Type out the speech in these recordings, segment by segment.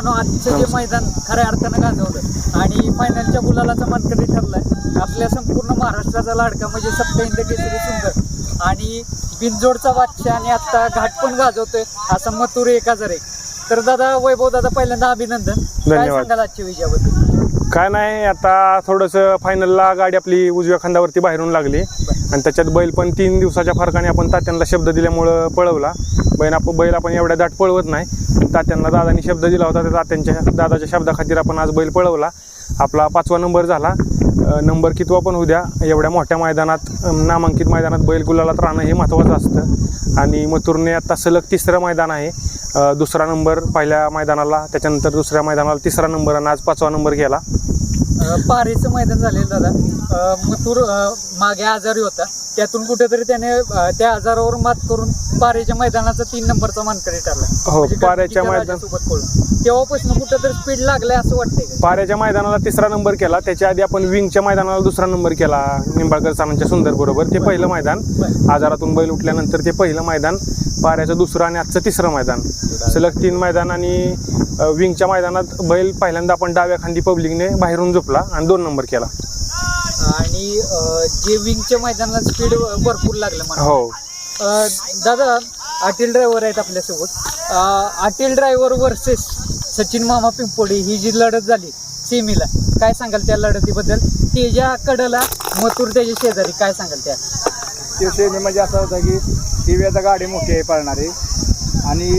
मित्रांनो आजचं जे मैदान खऱ्या अर्थानं गाजवलं आणि फायनलच्या गुलालाचा मानकरी ठरलाय. आपल्या संपूर्ण महाराष्ट्राचा लाडका म्हणजे सप्तहिंद केसरी सुंदर. आणि बिनजोडचा बादशाह आणि आता घाट पण गाजवतोय असा मथुर एक हजार एक तर दादा वैभव दादा पहिल्यांदा अभिनंदन. काय. सांगाल आजच्या विजयाबद्दल? काय नाही आता थोडंसं फायनलला गाडी आपली उजव्या खांदावरती बाहेरून लागली. आणि त्याच्यात बैल पण तीन दिवसाच्या फरकाने आपण तात्यांना शब्द दिल्यामुळं पळवला. बैल आपण बैल आपण एवढ्या दाट पळवत नाही. तात्यांना दादानी शब्द दिला होता त्या तात्यांच्या दादाच्या शब्दाखातीर आपण आज बैल पळवला. आपला पाचवा नंबर झाला. नंबर कितवा पण उद्या एवढ्या मोठ्या मैदानात नामांकित मैदानात बैल गुलालात राहणं हे महत्त्वाचं असतं. आणि मथुरने आता सलग तिसरं मैदान आहे. दुसरा नंबर पहिल्या मैदानाला त्याच्यानंतर दुसऱ्या मैदानाला तिसरा नंबर आणि आज पाचवा नंबर गेला. पारेचं मैदान झालेलं दादा. मथुर मागे आजारी होता. त्यातून कुठेतरी त्याने अं, त्या आजारावर मात करून पारेच्या मैदानाचा तीन नंबरचा मानकरी ठरला. हो, म्हणजे गणपतीच्या मैदान- राजासोबत पळून. तेव्हापासून कुठेतरी स्पीड लागलाय असं वाटतंय का? पाऱ्याच्या मैदानाला तिसरा नंबर केला. त्याच्या आधी आपण विंगच्या मैदानाला दुसरा नंबर केला निंबाळकर सरांच्या सुंदर बरोबर. ते पहिलं मैदान. बरं. आजारातून बैल उठल्यानंतर ते पहिलं मैदान. पाऱ्याचं दुसरं आणि आजचं तिसरं मैदान. सलग तीन मैदान आणि अ, विंगच्या मैदानात बैल पहिल्यांदा आपण डाव्या खांदी पब्लिकने बाहेरून झोपला आणि दोन नंबर केला. आणि जे विंगच्या मैदानाला स्पीड भरपूर लागलं मला हो. दादा आटील ड्रायव्हर आहेत आपल्यासोबत. आटील ड्रायव्हर वर्सेस सचिन मामा पिंपोडे ही जी लढत झाली सेमीला काय सांगाल त्या लढतीबद्दल? तेजा कडला मथुर त्याच्या शेजारी काय सांगाल त्या? ते सेमी म्हणजे असं होतं की टी व्ही आता गाडी मोठी आहे पळणारी आणि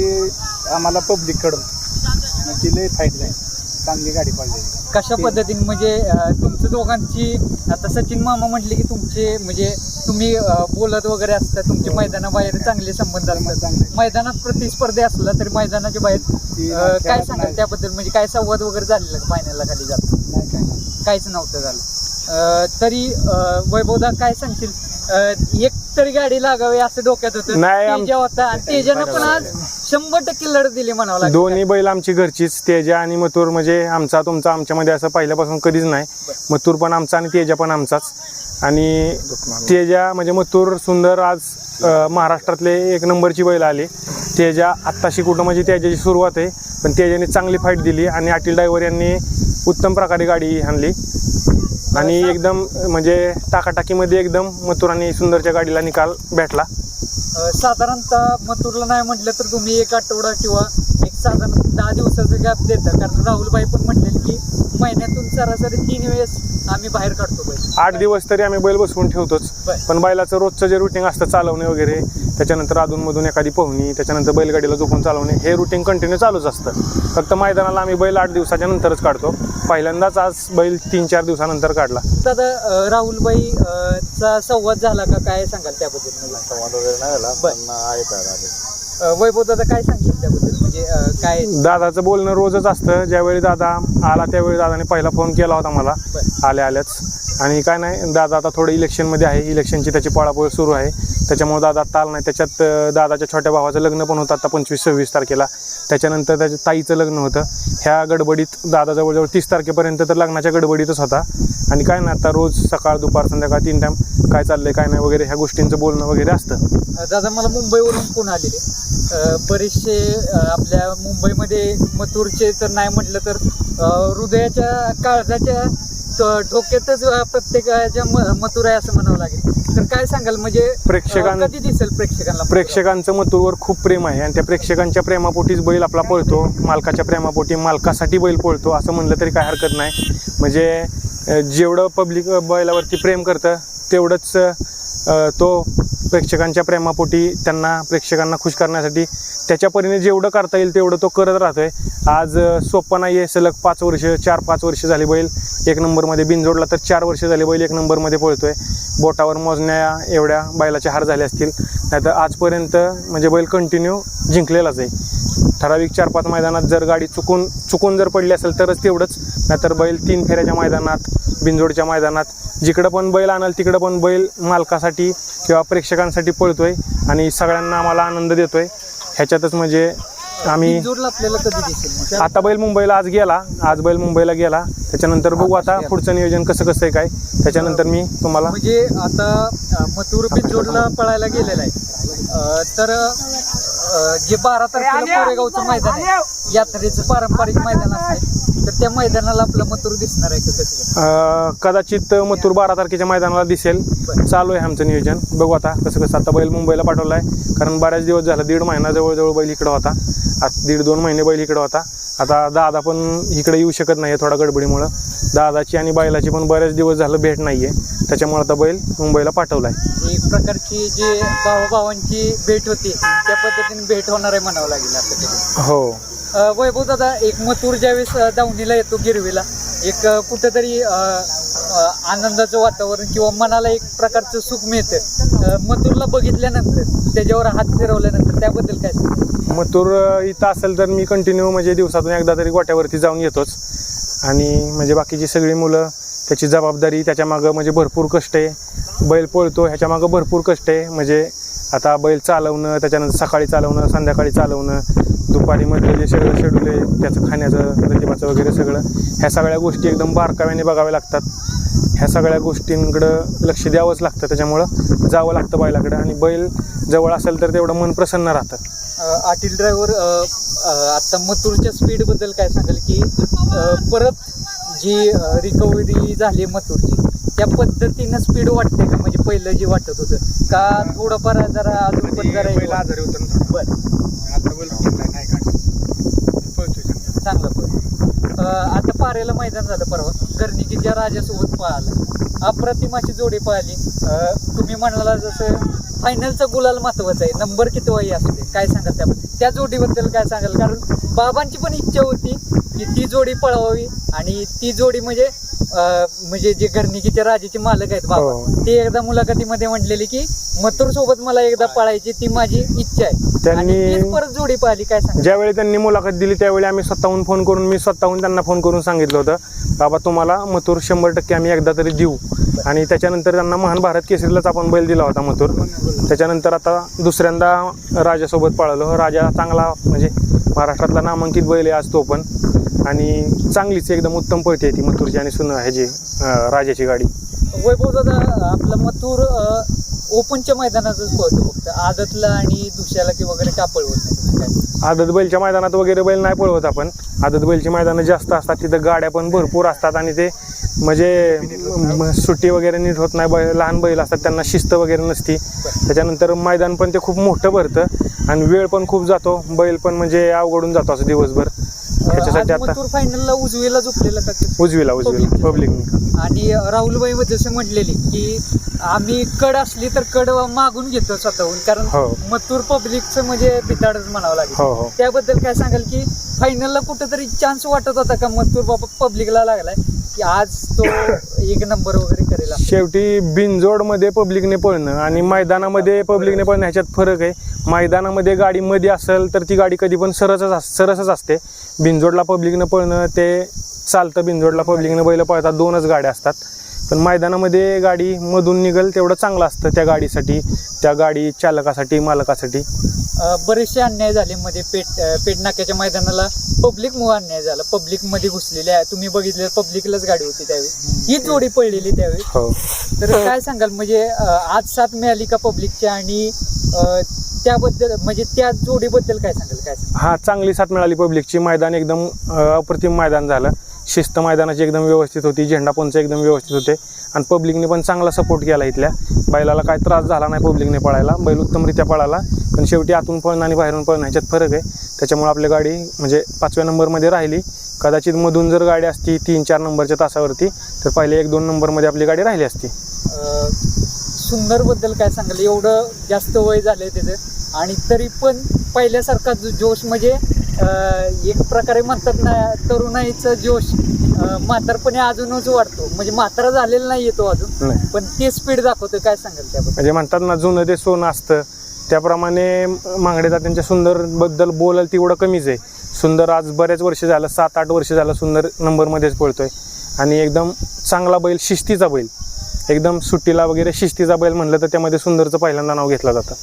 आम्हाला पब्लिककडून मग ती लई फाईट जाईल चांगली गाडी पळली कशा पद्धतीने? म्हणजे अं, तुमच्या दोघांची आता सचिन मामा म्हटले की तुमचे म्हणजे तुम्ही अं, बोलत वगैरे असता तुमचे मैदानाबाहेर चांगले संबंध असतात. मैदानात प्रतिस्पर्धी असला तरी मैदानाच्या बाहेर ती अं, काय खेळात सांगाल नाही. त्याबद्दल? म्हणजे काय संवाद वगैरे झालेला फायनलला खाली जात? नाही काय नाही. काहीच नव्हतं झालं. अं, तरी अं, वैभवदा काय सांगशील? अं, एक तरी गाडी लागावी असं डोक्यात होतं. नाही, आम- तेजा होता आणि तेजानं पण आज शंभर टक्के लढत दिली म्हणावं लागेल. दोन्ही बैल आमची घरचीच तेजा आणि मथुर. म्हणजे आमचा तुमचा आमच्यामध्ये असं पहिल्यापासून कधीच नाही. मथुर पण आमचा आणि तेजा पण आमचाच. आणि तेजा म्हणजे मथुर सुंदर आज महाराष्ट्रातले एक नंबरची बैल आली. तेजा आत्ताशी कुठं म्हणजे तेजाची सुरुवात आहे. पण तेजाने चांगली फाईट दिली आणि अटील ड्रायव्हर यांनी उत्तम प्रकारे गाडी आणली. आणि एकदम म्हणजे टाकाटाकीमध्ये एकदम मथुर आणि सुंदरच्या गाडीला निकाल भेटला. साधारणतः मथुरला नाही म्हटलं तर तुम्ही एक आठवडा किंवा एक साधारण दहा दिवसाचं गॅप देता. कारण राहुलबाई पण म्हटलेले की महिन्यातून सरासरी तीन वेळेस आम्ही बाहेर काढतो बैल आठ दिवस तरी आम्ही बैल बसवून ठेवतोच. बर. पण बैलाचं रोजचं जे रुटीन असतं चालवणे वगैरे त्याच्यानंतर अधूनमधून एखादी पोहणी त्याच्यानंतर बैलगाडीला झोपून चालवणे हे रुटीन कंटिन्यू चालूच असतं. फक्त मैदानाला आम्ही बैल आठ दिवसाच्या नंतरच काढतो. पहिल्यांदाच आज बैल तीन चार दिवसानंतर काढला. दादा राहुलबाई चा संवाद झाला का? काय सांगाल त्याबद्दल मला? संवाद वगैरे नाही झाला. पण आहे वैभव दादा काय सांगशील त्याबद्दल? म्हणजे काय? दादाचं बोलणं रोजच असतं. ज्यावेळी दादा आला त्यावेळी दादाने पहिला फोन केला होता मला. आल्या आल्याच. आणि काय नाही दादा आता थोडं इलेक्शनमध्ये आहे. इलेक्शनची त्याची पळापळ सुरू आहे. त्याच्यामुळे दादा ताल नाही. त्याच्यात दादाच्या छोट्या भावाचं लग्न पण होतं आता पंचवीस सव्वीस तारखेला. त्याच्यानंतर त्याच्या ताईचं लग्न होतं. ह्या गडबडीत दादा जवळजवळ तीस तारखेपर्यंत तर लग्नाच्या गडबडीतच होता. आणि काय नाही आता रोज सकाळ दुपार संध्याकाळ तीन टाईम काय चाललंय काय नाही वगैरे ह्या गोष्टींचं बोलणं वगैरे असतं. दादा मला मुंबईवरून फोन आलेले. बरेचसे आपल्या मुंबईमध्ये मथुरचे तर नाही म्हटलं तर हृदयाच्या काळजाच्या ठोक्यातच अं, प्रत्येकाच्या मथुर आहे असं म्हणावं लागेल. तर काय सांगाल म्हणजे अं, प्रेक्षकां- कधी दिसेल प्रेक्षकांना प्रेक्षकांचं मथुरवर खूप प्रेम आहे आणि त्या प्रेक्षकांच्या प्रेमापोटीच बैल आपला पळतो. मालकाच्या प्रेमापोटी मालकासाठी बैल पळतो असं म्हणलं तरी काय हरकत नाही. म्हणजे जेवढं पब्लिक बैलावरती प्रेम करतं तेवढंच तो प्रेक्षकांच्या प्रेमापोटी त्यांना प्रेक्षकांना खुश करण्यासाठी त्याच्या परीने जेवढं करता येईल तेवढं तो करत राहतोय. आज अं, सोपं नाही आहे सलग पाच वर्ष चार पाच वर्ष झाली बैल. एक नंबरमध्ये बिनजोडला तर चार वर्ष झाली बैल एक नंबरमध्ये पळतोय. बोटावर मोजण्या एवढ्या बैलाचे हार झाले असतील. नाहीतर आजपर्यंत म्हणजे बैल कंटिन्यू जिंकलेलाच आहे. ठराविक चार पाच मैदानात जर गाडी चुकून चुकून जर पडली असेल तरच तेवढंच. नाहीतर बैल तीन फेऱ्याच्या मैदानात बिनजोडच्या मैदानात जिकडं पण बैल आणाल तिकडं पण बैल मालकासाठी किंवा प्रेक्षकांसाठी पळतोय आणि सगळ्यांना आम्हाला आनंद देतोय. ह्याच्यातच म्हणजे आम्ही बिनजोडला आपल्याला कधी दिसेल मग? आता बैल मुंबईला आज गेला आज बैल मुंबईला गेला. त्याच्यानंतर बघू आता पुढचं नियोजन कसं कसं आहे काय. त्याच्यानंतर मी तुम्हाला म्हणजे आता मथुर बिनजोडला पळायला गेलेला आहे. तर जे बारा तारखेला कोरेगावचं मैदान आहे यात्रेचं पारंपरिक मैदान असते तर त्या मैदानाला आपलं मथुर दिसणार आहे का कसं? अं, कदाचित मथुर बारा तारखेच्या मैदानाला दिसेल. बरं. चालू आहे आमचं नियोजन. बघू आता कसं कसं आता बैल मुंबईला पाठवला आहे कारण बऱ्याच दिवस झाला दीड महिना जवळजवळ बैल इकडं होता. आता दीड दोन महिने बैल इकडं होता. आता दादा पण इकडे येऊ शकत नाही थोडा गडबडीमुळं. दादाची आणि बैलाची पण बऱ्याच दिवस झालं भेट नाही आहे त्याच्यामुळे आता बैल मुंबईला पाठवला आहे एक प्रकारची जी भावाभावांची भेट होती त्या पद्धतीने भेट होणार आहे म्हणावं लागेल तरी. हो. वैभव दादा एक मतूर ज्यावेळेस दावणीला येतो गिरवीला एक कुठेतरी कुठंतरी आनंदाचं वातावरण किंवा मनाला एक प्रकारचं सुख मिळतं. मतूरला बघितल्यानंतर त्याच्यावर हात फिरवल्यानंतर त्याबद्दल काय मतूर इथं असेल तर मी कंटिन्यू म्हणजे दिवसातून एकदा तरी गोट्यावरती जाऊन येतोच. आणि म्हणजे बाकीची सगळी मुलं त्याची जबाबदारी त्याच्यामागं म्हणजे भरपूर कष्ट आहे. बैल पळतो ह्याच्यामागं भरपूर कष्ट आहे. म्हणजे आता बैल चालवणं त्याच्यानंतर सकाळी चालवणं संध्याकाळी चालवणं दुपारी मधलं जे सगळं शेड्यूल आहे त्याचं खाण्याचं प्रतिमाचं वगैरे सगळं ह्या सगळ्या गोष्टी एकदम बारकाव्याने बघाव्या लागतात. ह्या सगळ्या गोष्टींकडं लक्ष द्यावंच लागतं. त्याच्यामुळं जावं लागतं बैलाकडं आणि बैल जवळ असेल तर तेवढं मन प्रसन्न राहतं. आटील ड्रायव्हर आता मथुरच्या स्पीडबद्दल काय सांगाल की परत जी रिकव्हरी झाली मथुरची त्या पद्धतीनं स्पीड वाटते का? म्हणजे पहिलं जे वाटत होतं. का थोडंफार जरा अजून पण जरा बैल आजारी होतं ना. बरं. आता बैल नाही पळतोय चांगला. चांगलं पण आता पारेला मैदान झालं परवा. गर्निकीच्या राजासोबत पळाला अप्रतिमाची जोडी पळाली अं, तुम्ही म्हणाला जसं फायनलचा गुलाल महत्त्वाचा आहे. नंबर किती वय असू दे. काय सांगाल त्याबद्दल? त्या जोडीबद्दल काय सांगाल? कारण बाबांची पण इच्छा होती की ती जोडी पळवावी आणि ती जोडी म्हणजे म्हणजे जे घरनिकीच्या राजाचे मालक आहेत बाबा हो. ते एकदा मुलाखतीमध्ये म्हटलेली की मथुर सोबत मला एकदा पळायची ती माझी इच्छा आहे. त्यांनी- परत जोडी पळाली काय सांगाल? ज्यावेळी त्यांनी मुलाखत दिली त्यावेळी आम्ही स्वतःहून फोन करून मी स्वतःहून त्यांना फोन करून सांगितलं. होतं बाबा तुम्हाला मथुर शंभर टक्के आम्ही एकदा तरी देऊ. आणि त्याच्यानंतर त्यांना महान भारत केसरीलाच आपण बैल दिला होता मथुर. त्याच्यानंतर आता दुसऱ्यांदा राजासोबत पळालो. राजा चांगला म्हणजे महाराष्ट्रातला नामांकित बैल आहे आज तो पण. आणि चांगलीच एकदम उत्तम पळते ती मथुरची आणि सुन ह्याची राजाची गाडी. वैभव दादा आपलं मथुर ओपनच्या मैदानातच पळतो फक्त. आदतला आणि दुसऱ्याला की वगैरे का पळवत नाही? काय? आदत बैलच्या मैदानात वगैरे बैल नाही पळवत आपण. आदत बैलची मैदानं जास्त असतात तिथं गाड्या पण भरपूर असतात आणि ते म्हणजे म- म- सुट्टी वगैरे नीट होत नाही बैल लहान बैल असतात त्यांना शिस्त वगैरे नसती. त्याच्यानंतर मैदान पण ते खूप मोठं भरतं आणि वेळ पण खूप जातो बैल पण म्हणजे अवघडून जातो असं दिवसभर. त्याच्यासाठी आता फायनलला उजवीला का? ते? उजवीला. उजवीला पब्लिकने आणि राहुलबाई जसं म्हटलेली की आम्ही कड असली तर कड मागून घेतो स्वतःहून कारण हो. मथुर पब्लिकचं म्हणजे बिताडच म्हणावं लागेल. हो हो. त्याबद्दल काय सांगाल की फायनलला कुठेतरी चान्स वाटत होता का मथुर बाबा पब्लिकला लागलाय? की आज तो एक नंबर वगैरे करेल? शेवटी बिनजोडमध्ये पब्लिकने पळणं आणि मैदानामध्ये पब्लिकने पळणं ह्याच्यात फरक आहे. मैदानामध्ये गाडी मध्ये असेल तर ती गाडी कधी पण सरसच अस सरसच असते. बिनजोडला पब्लिकनं पळणं ते चालतं बिनजोडला पब्लिकनं बैल पळतात दोनच गाड्या असतात. पण मैदानामध्ये गाडी मधून निघल तेवढं चांगलं असतं त्या गाडीसाठी त्या गाडी चालकासाठी मालकासाठी. बरेचसे अन्याय झाले मध्ये पेट अ, पेट नाक्याच्या मैदानाला पब्लिक मुळे अन्याय झाला. पब्लिकमध्ये घुसलेले आहे. तुम्ही बघितलं पब्लिकलाच गाडी होती त्यावेळी. ही जोडी पडलेली त्यावेळी. हो. तर काय सांगाल? म्हणजे आज साथ मिळाली का पब्लिकची? आणि त्याबद्दल म्हणजे त्या जोडीबद्दल काय सांगाल काय सांगाल? हा चांगली साथ मिळाली पब्लिकची. मैदान एकदम अ, अप्रतिम मैदान झालं. शिस्त मैदानाची एकदम व्यवस्थित होती. झेंडा पंच एकदम व्यवस्थित होते. आणि पब्लिकने पण चांगला सपोर्ट केला इथल्या. बैलाला काय त्रास झाला नाही पब्लिकने पळायला. बैल उत्तमरित्या पळाला. पण शेवटी आतून पळणं आणि बाहेरून पळणं ह्याच्यात फरक आहे. त्याच्यामुळे आपली गाडी म्हणजे पाचव्या नंबरमध्ये राहिली. कदाचित मधून जर गाडी असती तीन चार नंबरच्या तासावरती तर पहिले एक दोन नंबरमध्ये आपली गाडी राहिली असती. अ, सुंदरबद्दल काय सांगाल? एवढं जास्त वय झालंय त्याचं. आणि तरी पण पहिल्यासारखा जो जोश म्हणजे एक प्रकारे म्हणतात ना तरुणाईचा जोश म्हातारपणे अजूनच वाढतो. म्हणजे म्हातारा झालेला नाही येतो अजून. नाही. पण ते स्पीड दाखवतं काय सांगाल त्याबद्दल? म्हणजे म्हणतात ना जुनं ते सोनं असतं. त्याप्रमाणे मांगडे त्यांच्या सुंदरबद्दल बोलाल तेवढं कमीच आहे. सुंदर आज बरेच वर्ष झालं सात आठ वर्ष झालं सुंदर नंबरमध्येच पळतोय. आणि एकदम चांगला बैल शिस्तीचा बैल. एकदम सुट्टीला वगैरे शिस्तीचा बैल म्हणलं तर त्यामध्ये सुंदरचं पहिल्यांदा नाव घेतलं जातं.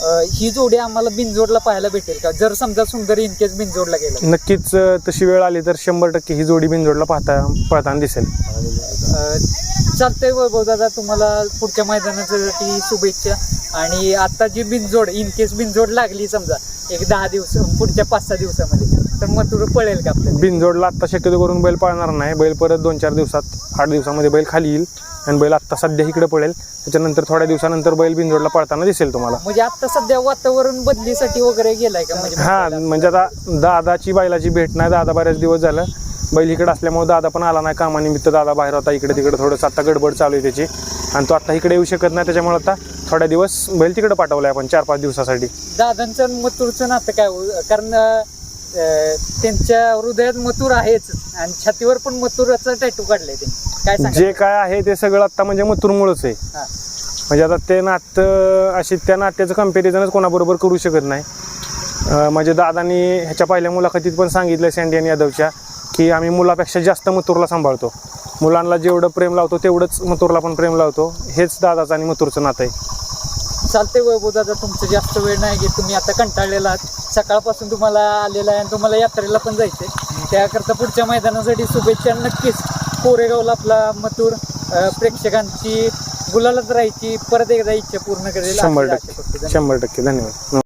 अ, ही जोडी आम्हाला बिनजोडला पाहायला भेटेल का? जर समजा सुंदर इनकेस बिनजोडला गेला. नक्कीच अं, तशी वेळ आली तर शंभर टक्के ही जोडी बिनजोडला पाहता पळताना दिसेल. अ, चालतंय वैभव दादा तुम्हाला पुढच्या मैदानासाठी शुभेच्छा. आणि आता जी बिनजोड इन केस बिनजोड लागली समजा एक दहा दिवस पुढच्या पाच सहा दिवसामध्ये तर मथुर पळेल का आपल्याला? बिनजोडला आत्ता शक्यतो करून बैल पळणार नाही. बैल परत दोन चार दिवसात आठ दिवसामध्ये बैल खाली येईल. आणि बैल आत्ता सध्या इकडे पळेल. त्याच्यानंतर थोड्या दिवसानंतर बैल बिनजोडला पळताना दिसेल तुम्हाला. म्हणजे आता सध्या वातावरण बदलीसाठी वगैरे गेलाय का? म्हणजे हा म्हणजे आता दादाची बैलाची भेट नाही दादा बऱ्याच दिवस झालं. बैल इकडे असल्यामुळे दादा पण आला नाही कामानिमित्त. दादा बाहेर होता इकडे तिकडे थोडंसं आता गडबड चालू आहे त्याची. आणि तो आता इकडे येऊ शकत नाही त्याच्यामुळे आता थोड्या दिवस बैल तिकडे पाठवलाय आपण चार पाच दिवसासाठी. दादांचं मथुरचं नातं काय हो? कारण त्यांच्या हृदयात मथुर आहेच. आणि छातीवर पण मथुराचा टॅटू काढलाय त्यांनी. काय जे काय आहे ते सगळं आता म्हणजे मथुरमुळंच आहे. हा. म्हणजे आता ते नातं अशी त्या नात्याचं कम्पॅरिझनच कोणाबरोबर करू शकत नाही. अं, म्हणजे दादानी ह्याच्या पहिल्या मुलाखतीत पण सांगितलं सँडियन यादवच्या की आम्ही मुलापेक्षा जास्त मथुरला सांभाळतो. मुलांना जेवढं प्रेम लावतो तेवढंच मथुरला पण प्रेम लावतो. हेच दादाचं आणि मथुरचं नातं आहे. चालते वैभव दादा तुमचं जास्त वेळ नाही घेत. तुम्ही आता कंटाळलेला आहात. सकाळपासून तुम्हाला आलेला आहे आणि तुम्हाला यात्रेला पण जायचंय. त्याकरता पुढच्या मैदानासाठी शुभेच्छा नक्कीच. कोरेगावला आपला मथुर प्रेक्षकांची गुलालात राहायची परत एकदा इच्छा पूर्ण करेल. शंभर. टक्के. शंभर टक्के. धन्यवाद.